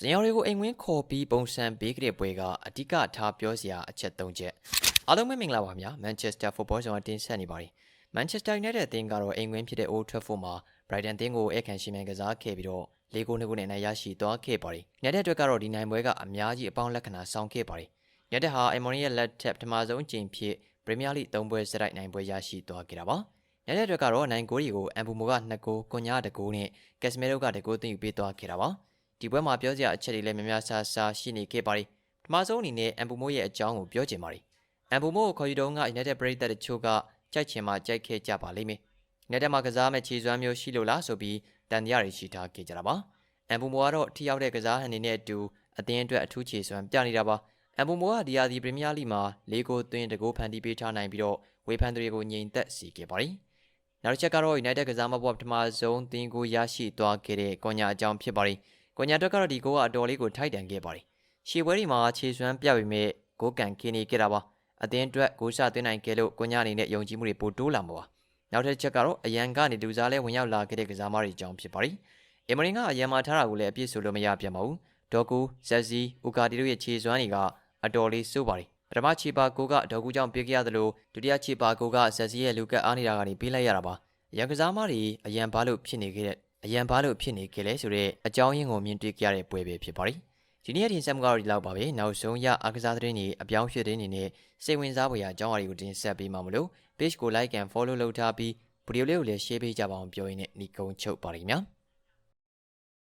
ဇင်ယော်တွေကိုအိမ်ဝင်ခေါ်ပြီးပုံစံပေးကြတဲ့ပွဲကအဓိကထားပြောစရာအချက်၃ချက်အားလုံးပဲမင်္ဂလာပါခင်ဗျာမန်ချက်စတာဖုတ်ဘောဆောင်တင်ဆက်နေပါတယ်မန်ချက်စတာယူနိုက်တက်အသင်းကတော့အိမ်ဝင်ဖြစ်တဲ့ Old Trafford မှာ Brighton အသင်းကိုအခန့်ရှင်မြန်ကစားခဲ့ပြီးတော့၄ဂိုး၂ဂိုးနဲ့အနိုင်ရရှိသွားခဲ့ပါတယ်ညတဲ့အတွက်ကတော့ဒီနိုင်ပွဲကအများကြီးအပေါင်းလက္ခဏာဆောင်ခဲ့ပါတယ်ညတဲ့ဟာအီမော်နီရဲ့လက်ထက်ပထမဆုံးအကြိမ်ဖြစ်ပရီးမီးယားလိ၃ပွဲစတိုက်နိုင်ပွဲရရှိသွားခဲ့တာပါညတဲ့အတွက်ကတော့နိုင်ဂိုးတွေကိုအမ်ဘူမိုက2ဂိုးကွန်ညာ1ဂိုးနဲ့ကက်စမဲရိုက1ဂိုးသွင်းယူပေးသွားခဲ့တာပါ ဒီပွဲမှာပြောစရာအချက်တွေလည်းများများဆာဆာရှိနေခဲ့ပါတယ်။ပထမဆုံးအနေနဲ့အမ်ဘူမိုရဲ့အကြောင်းကိုပြောချင်ပါတယ်။အမ်ဘူမိုကိုခေါ်ယူတုန်းက United ပရိသတ်တချို့ကကြိုက်ချင်မှကြိုက်ခဲ့ကြပါလိမ့်မယ်။ United မှာကစားမဲ့ခြေစွမ်းမျိုးရှိလို့လားဆိုပြီးတန်တရားတွေရှိထားခဲ့ကြတာပါ။အမ်ဘူမိုကတော့ထိရောက်တဲ့ကစားဟန်နေနဲ့အတူအသင်းအတွက်အထူးခြေစွမ်းပြနေတာပါ။အမ်ဘူမိုကဒီယာဒီပရီးမီးယားလိမှာ၄ဂိုးသွင်းတဂိုးဖန်တီးပေးထားနိုင်ပြီးတော့ဝေဖန်သူတွေကိုငြိမ်သက်စေခဲ့ပါတယ်။နောက်တစ်ချက်ကတော့ United ကစားမပွဲပထမဆုံးသင်းကိုရရှိသွားခဲ့တဲ့ကွန်ညာအကြောင်းဖြစ်ပါတယ်။ ကိုညာတက်ကတော့ဒီဂိုးကအတော်လေးကိုထိုက်တန်ခဲ့ပါတယ်။ရှေပွဲဒီမှာခြေစွမ်းပြပေမဲ့ဂိုးကန်ခင်းနေခဲ့တာပါ။အသင်းအတွက်ဂိုးရှသွင်းနိုင်ခဲ့လို့ကိုညာအနေနဲ့ယုံကြည်မှုတွေပိုတိုးလာမှာပါ။နောက်တစ်ချက်ကတော့အရန်ကနေလူစားလဲဝင်ရောက်လာခဲ့တဲ့ကစားမတွေအကြောင်းဖြစ်ပါတယ်။အမရင်ကအရန်မှာထားတာကိုလည်းအပြည့်ဆိုလို့မရပြန်ပါဘူး။ဒေါ်ကူဇက်စီဦးကာတီတို့ရဲ့ခြေစွမ်းတွေကအတော်လေးစိုးပါတယ်။ပထမခြေပါကိုကဒေါ်ကူကြောင့်ပြေးခဲ့ရသလိုဒုတိယခြေပါကိုကဇက်စီရဲ့လူကက်အားနေတာကနေပြေးလိုက်ရတာပါ။အရန်ကစားမတွေအရန်ဘာလို့ဖြစ်နေခဲ့တဲ့ အရန်ဘာလို့ဖြစ်နေခဲ့လဲဆိုတော့အကြောင်းရင်းကိုမြင်တွေ့ကြရတဲ့ပွဲပဲဖြစ်ပါတယ်။ဒီနေ့ရဲ့တင်ဆက်မှုကတော့ဒီလောက်ပါပဲ။နောက်ဆုံးရအားကစားသတင်းတွေအပြောင်းအရွှေ့သတင်းတွေနဲ့စိတ်ဝင်စားဖွယ်ရာအကြောင်းအရာတွေကိုတင်ဆက်ပေးမှာမလို့ page ကို like and follow လုပ်ထားပြီးဗီဒီယိုလေးကိုလည်း share ပေးကြပါအောင်ပြောရင်းနဲ့ညီကုန်းချုပ်ပါရခင်ဗျာ။